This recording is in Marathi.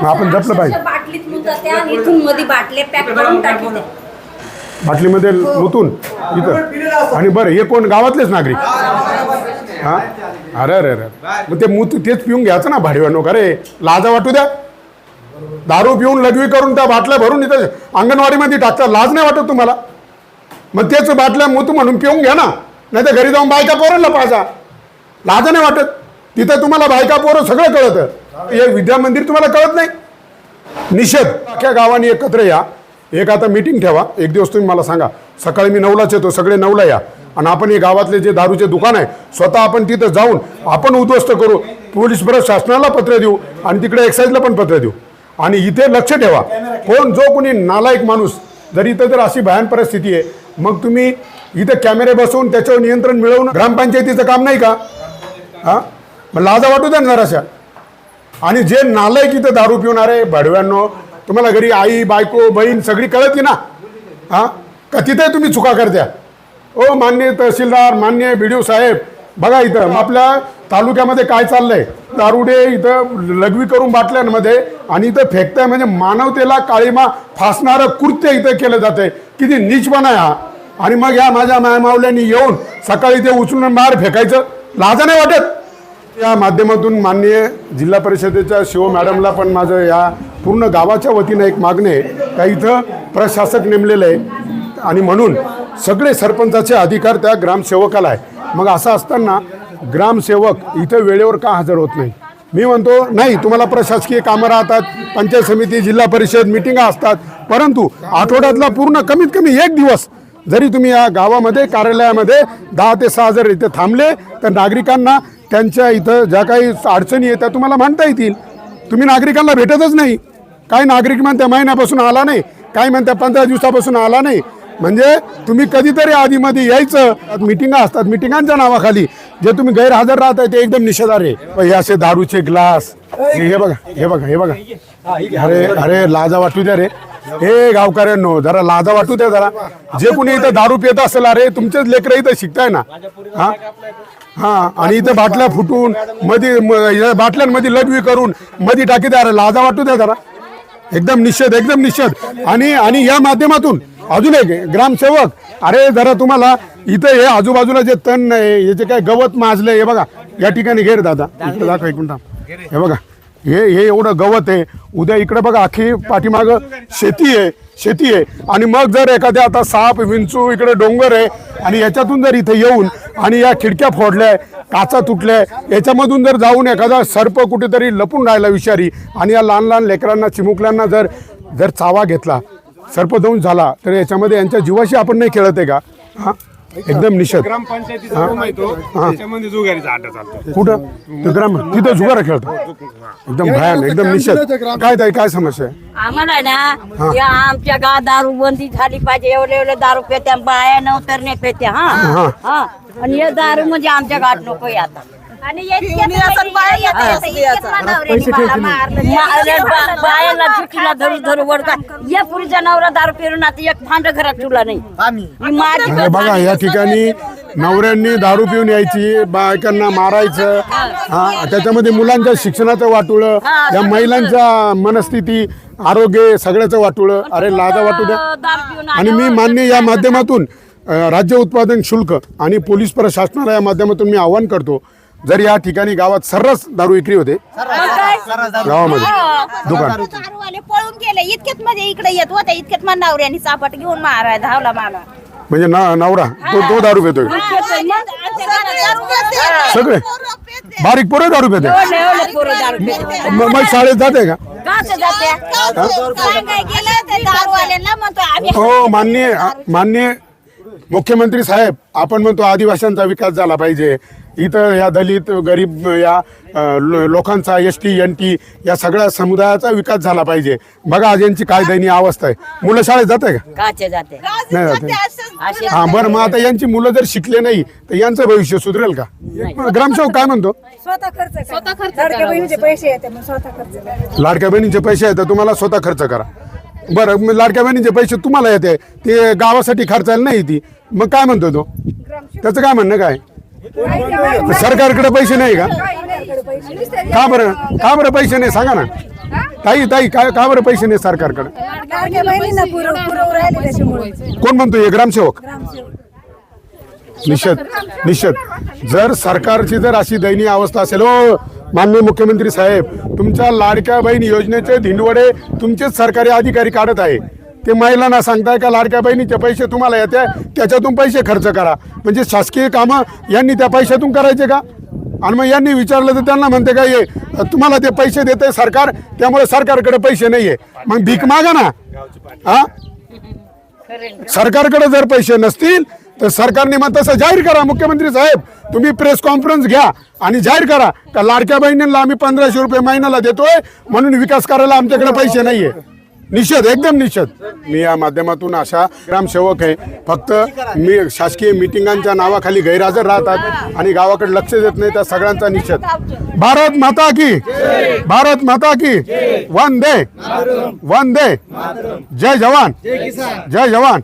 मग आपण जपलं पाहिजे. बाटलीत मुतात त्या आणि इथून मध्ये बाटले पॅक करून टाकले बाटलीमध्ये मुतून इथं. आणि बरं हे कोण? गावातलेच नागरिक. हा अरे अरे अरे. मग ते मूत तेच पिऊन घ्यायचं ना भाडीवानो का रे लाजा वाटू द्या. दारू पिऊन लघवी करून त्या बाटल्या भरून इथं अंगणवाडीमध्ये टाकतात. लाज नाही वाटत तुम्हाला? मग तेच बाटल्या मूत म्हणून पिऊन घ्या ना. नाही तर घरी जाऊन बायका पोरांना पाजा. लाज नाही वाटत. तिथं तुम्हाला बायका पोरं सगळं कळतं. हे विद्या मंदिर तुम्हाला कळत नाही. निषेध. अख्ख्या गावाने एकत्र या. एक आता मीटिंग ठेवा. एक दिवस तुम्ही मला सांगा. सकाळी मी नऊलाच येतो. सगळे नऊला या. आणि आपण हे गावातले जे दारूचे दुकान आहे स्वतः आपण तिथं जाऊन आपण उद्ध्वस्त करू. पोलीस प्रशासनाला पत्र देऊ आणि तिकडे एक्साईजला पण पत्र देऊ. आणि इथे लक्ष ठेवा. कोण जो कोणी नालायक माणूस जर इथं जर अशी भयान परिस्थिती आहे मग तुम्ही इथं कॅमेरे बसवून त्याच्यावर नियंत्रण मिळवून ग्रामपंचायतीचं काम नाही का? हां? मग लाजा वाटू द्या ना जराशा. आणि जे नालायक इथं दारू पिवणारे भडव्यांनो तुम्हाला घरी आई बायको बहीण सगळी कळत की ना? हां? का तिथे तुम्ही चुका करत्या? ओ मान्य तहसीलदार मान्य बी साहेब बघा इथं आपल्या तालुक्यामध्ये काय चाललंय? दारुडे इथं लघवी करून बाटल्यांमध्ये आणि इथं फेकताय म्हणजे मानवतेला काळीमा फासणारं कृत्य इथं केलं जाते किती नीचपणा आहे हा. आणि मग या माझ्या मायमावल्यांनी येऊन सकाळी ते उचलून बाहेर फेकायचं. लाजा नाही वाटत? या माध्यमातून माननीय जिल्हा परिषदेच्या शिव मॅडमला पण माझं या पूर्ण गावाच्या वतीनं एक मागणे आहे. का इथं प्रशासक नेमलेलं आहे आणि म्हणून सगळे सरपंचाचे अधिकार त्या ग्रामसेवकाला आहे. मग असं असताना ग्रामसेवक इथं वेळेवर का हजर होत नाही? मी म्हणतो नाही तुम्हाला प्रशासकीय कामं राहतात पंचायत समिती जिल्हा परिषद मिटिंगा असतात. परंतु आठवड्यातला पूर्ण कमीत कमी एक दिवस जरी तुम्ही या गावामध्ये कार्यालयामध्ये दहा ते सहा जर इथे थांबले तर नागरिकांना त्यांच्या इथं ज्या काही अडचणी आहेत त्या तुम्हाला मांडता येतील. तुम्ही नागरिकांना भेटतच नाही. काही नागरिक म्हणत्या महिन्यापासून आला नाही. काही म्हणत्या पंधरा दिवसापासून आला नाही. म्हणजे तुम्ही कधीतरी आधीमध्ये यायचं. मिटिंगा असतात. मिटिंगांच्या नावाखाली. जे तुम्ही गैरहजर राहताय ते एकदम निषेधार आहे. हे असे दारूचे ग्लास. हे हे बघा हे बघा हे बघा. अरे अरे लाजा वाटू द्या रे. हे गावकऱ्यांनो जरा लाजा वाटू द्या जरा. जे कोणी इथं दारू पित असेल अरे तुमचेच लेकरं इथं शिकताय ना. हा? हा आणि इथं बाटल्या फुटून मध्ये म- या बाटल्यांमध्ये लढवी करून मध्ये टाकी द्या लाजा वाटू द्या जरा. एकदम निषेध एकदम निषेध. आणि आणि या माध्यमातून अजून एक ग्रामसेवक अरे जरा तुम्हाला इथं हे आजूबाजूला जे तण आहे हे जे काय गवत माजलंय हे बघा या ठिकाणी घेर दादा. इकडे दाखव एक मिनिट हे बघा हे हे एवढं गवत आहे. उद्या इकडे बघा अख्खी पाठीमागं शेती आहे. शेती आहे. आणि मग जर एखाद्या आता साप विंचू इकडे डोंगर आहे आणि याच्यातून जर इथे येऊन आणि या खिडक्या फोडल्या काचा तुटल्या याच्यामधून जर जाऊन एखादा सर्प कुठेतरी लपून राहिला विषारी आणि या लहान लहान लेकरांना चिमुकल्यांना जर जर चावा घेतला सर्पदंश झाला तर याच्यामध्ये यांच्या जीवाशी आपण नाही खेळत आहे का? हां? एकदम निषेध. ग्रामपंचायतीचा रूम आहे तो. त्याच्यामध्ये जुगारीचा आटा चालतो कुठं? ते ग्राम तिथं जुगारा खेळतो एकदम भयान एकदम निषेध. काय ताई काय समस्या आहे? आम्हाला आहे ना या आमच्या गावात दारू बंदी झाली पाहिजे एवढे एवढे दारू पेत्या बाया नाही पेत्या हा. हा. हा. आणि हे दारू म्हणजे आमच्या गावात नको आता. आणि बायाला चुकीला धरू धरू वडका या पुरीच्या नवरा दारू पेरून आता एक भांड घरात ठेवला नाही. मी माझी अरे बघा या ठिकाणी नवऱ्यांनी दारू पिऊन यायची बायकांना मारायचं हा त्याच्यामध्ये मुलांच्या शिक्षणाचं वाटुळं या महिलांच्या मनस्थिती आरोग्य सगळ्याचं वाटुळं. अरे लाजा वाटू द्या आणि मी मान्य या माध्यमातून राज्य उत्पादन शुल्क आणि पोलीस प्रशासनाला या माध्यमातून मी आवाहन करतो जर या ठिकाणी गावात सर्रास दारू विक्री होते गावामध्ये. दुकान. दारूवाले पळून गेले इतक्यात मध्ये इकडे येत होते इतक्यात मला नवऱ्याने चापट घेऊन माराय धावला मला म्हणजे ना नवरा तो तो दारू पितोय. सगळे बारीक पोरं दारू पिते एवढे एवढे पोरं दारू पितात. मग मग शाळेत जाते का? का ते जाते. काय काय गेलं ते दारूवाल्यांना म्हणतो आम्ही हो मान्य मान्य मुख्यमंत्री साहेब आपण म्हणतो आदिवासींचा विकास झाला पाहिजे. इथं या दलित गरीब या लोकांचा एस टी एन टी या सगळ्या समुदायाचा विकास झाला पाहिजे. बघा आज यांची काय दयनीय अवस्था आहे. मुलं शाळेत जात आहे का? काचे जाते. नाही जाते असे हा बरं मग आता यांची मुलं जर शिकले नाही तर यांचं भविष्य सुधरेल का? ग्रामसेवक काय म्हणतो? स्वतः खर्च स्वतः खर्च लाडक्या बहिणीचे पैसे येते मग स्वतः खर्च करा. लाडक्या बहिणीचे पैसे आहेत तर तुम्हाला स्वतः खर्च करा. बरं मग लाडक्या बहिणीचे पैसे तुम्हाला येते. ते गावासाठी खर्चायला नाही ती. मग काय म्हणतो तो? त्याचं काय म्हणणं काय? सरकारकडे पैसे नाही का? का बरं? का बरं पैसे नाही? सांगा ना. ताई ताई काय का बरं पैसे नाही सरकारकडे? कोण म्हणतो हे ग्रामसेवक. निश्चित निश्चित जर सरकारची जर अशी दयनीय अवस्था असेल हो माननीय मुख्यमंत्री साहेब तुमच्या लाडक्या बहीण योजनेचे धिंडवडे तुमचेच सरकारी अधिकारी काढत आहे. ते महिलांना सांगताय का लाडक्या बहिणीचे पैसे तुम्हाला येते त्याच्यातून पैसे खर्च करा. म्हणजे शासकीय कामं यांनी त्या पैशातून करायचे का? आणि मग यांनी विचारलं तर त्यांना म्हणते का ये तुम्हाला ते पैसे देते सरकार त्यामुळे सरकारकडे पैसे नाहीये. मग भीक मागा ना. हा सरकारकडे जर पैसे नसतील तर सरकारने मग तसं जाहीर करा मुख्यमंत्री साहेब. तुम्ही प्रेस कॉन्फरन्स घ्या आणि जाहीर करा. का लाडक्या बहिणींना आम्ही पंधराशे रुपये महिन्याला देतोय म्हणून विकास करायला आमच्याकडे पैसे नाहीये. निषेध एकदम निषेध. मी या माध्यमातून अशा ग्रामसेवक आहे. फक्त मी शासकीय मिटिंगांच्या नावाखाली गैरहजर राहतात आणि गावाकडे लक्ष देत नाही त्या सगळ्यांचा निषेध. भारत माता की भारत माता की. वन दे वन दे जय जवान जय जवान